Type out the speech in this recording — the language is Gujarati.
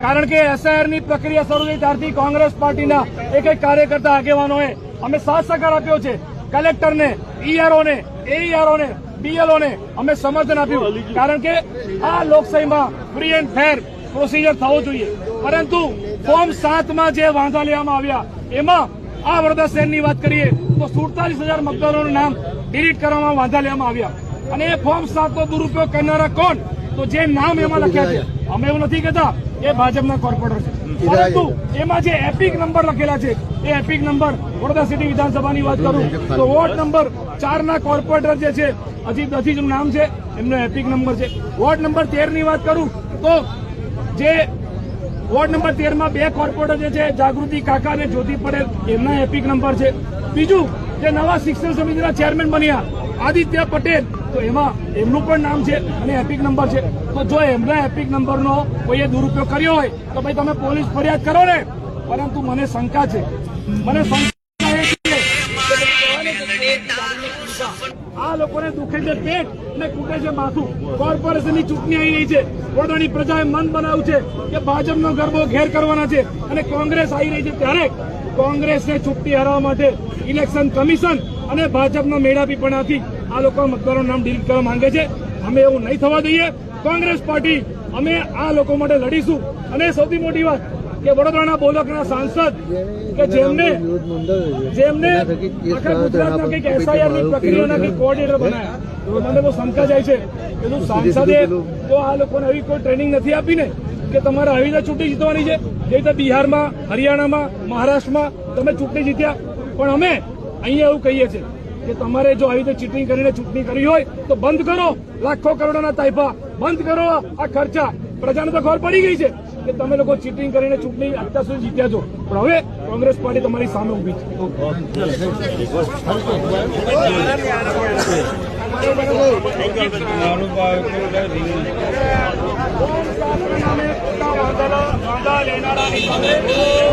કારણ કે એસઆઈઆરની પ્રક્રિયા શરૂ થઈ ત્યારથી કોંગ્રેસ પાર્ટીના એક એક કાર્યકર્તા આગેવાનોએ અમે સાથ સહકાર આપ્યો છે. કલેક્ટરને ઈઆરઓને ને એઈઆરઓ ને બીએલઓ ને અમે સમર્થન આપ્યું. કારણ કે આ લોકશાહીમાં ફ્રી એન્ડ ફેર પ્રોસિજર થવો જોઈએ. પરંતુ ફોર્મ સાતમાં જે વાંધા લેવામાં આવ્યા એમાં આ વડોદરા શહેરની વાત કરીએ તો સુડતાલીસ હજાર મતદારોનું નામ ડિલીટ કરવામાં વાંધા લેવામાં આવ્યા. અને એ ફોર્મ સાતનો દુરુપયોગ કરનારા કોણ? તો જે નામ એમાં લખ્યા છે. અમે એવું નથી કહેતા એ ભાજપના કોર્પોરેટર છે પરંતુ એમાં જે એપિક નંબર લખેલા છે એ એપિક નંબર વડોદરા સિટી વિધાનસભાની વાત કરું તો વોર્ડ નંબર ચાર ના કોર્પોરેટર જે છે અજીત અજીતનું નામ છે એમનો એપિક નંબર છે. વોર્ડ નંબર તેરની વાત કરું તો જે વોર્ડ નંબર તેરમાં બે કોર્પોરેટર જે છે જાગૃતિ કાકા અને જ્યોતિ પટેલ એમના એપિક નંબર છે. બીજું જે નવા શિક્ષણ સમિતિના ચેરમેન બન્યા આદિત્ય પટેલ તો એમાં એમનું પણ નામ છે અને એપિક નંબર છે. તો જો એમના એપિક નંબરનો કોઈએ દુરુપયોગ કર્યો હોય, તો ભાઈ તમે પોલીસ ફરિયાદ કરો ને. પરંતુ મને શંકા છે. મને શંકા આ લોકોને દુખે છે પેટ અને કૂટે છે માથું. કોર્પોરેશનની ચૂંટણી આવી રહી છે. વડોદરાની પ્રજાએ મન બનાવ્યું છે કે ભાજપનો ગરબો ઘેર કરવાના છે અને કોંગ્રેસ આવી રહી છે ત્યારે કોંગ્રેસને ચૂંટણી હરાવવા માટે ઇલેક્શન કમિશન અને ભાજપનો મેળાપીપણાથી આ લોકો મતદારોનું નામ ડિલીટ કરવા માંગે છે. અમે એવું નહીં થવા દઈએ. કોંગ્રેસ પાર્ટી અમે આ લોકો માટે લડીશું. અને સૌથી મોટી વાત કે વડોદરાના બોલકના સાંસદ કે જેમને જેમને આખા ગુજરાતના કંઈક એસઆઈઆરની પ્રક્રિયાના કંઈક કોઓર્ડિનેટર બનાયા. મને બહુ શંકા જાય છે. કે શું સાંસદે તો આ લોકોને આવી કોઈ ટ્રેનિંગ નથી આપીને કે તમારે આવી રીતે ચૂંટણી જીતવાની છે. જે રીતે બિહારમાં હરિયાણામાં મહારાષ્ટ્રમાં તમે ચૂંટણી જીત્યા. પણ અમે અહીંયા એવું કહીએ છીએ. કે તમારે જો આવી રીતે ચીટિંગ કરીને ચૂંટણી કરી હોય, તો બંધ કરો. લાખો કરોડોના તાઇફા બંધ કરો આ ખર્ચા. પ્રજાને તો ખબર પડી ગઈ છે કે તમે લોકો ચીટિંગ કરીને ચૂંટણી અત્યાર સુધી જીત્યા છો. પણ હવે કોંગ્રેસ પાર્ટી તમારી સામે ઊભી છે. લેનારા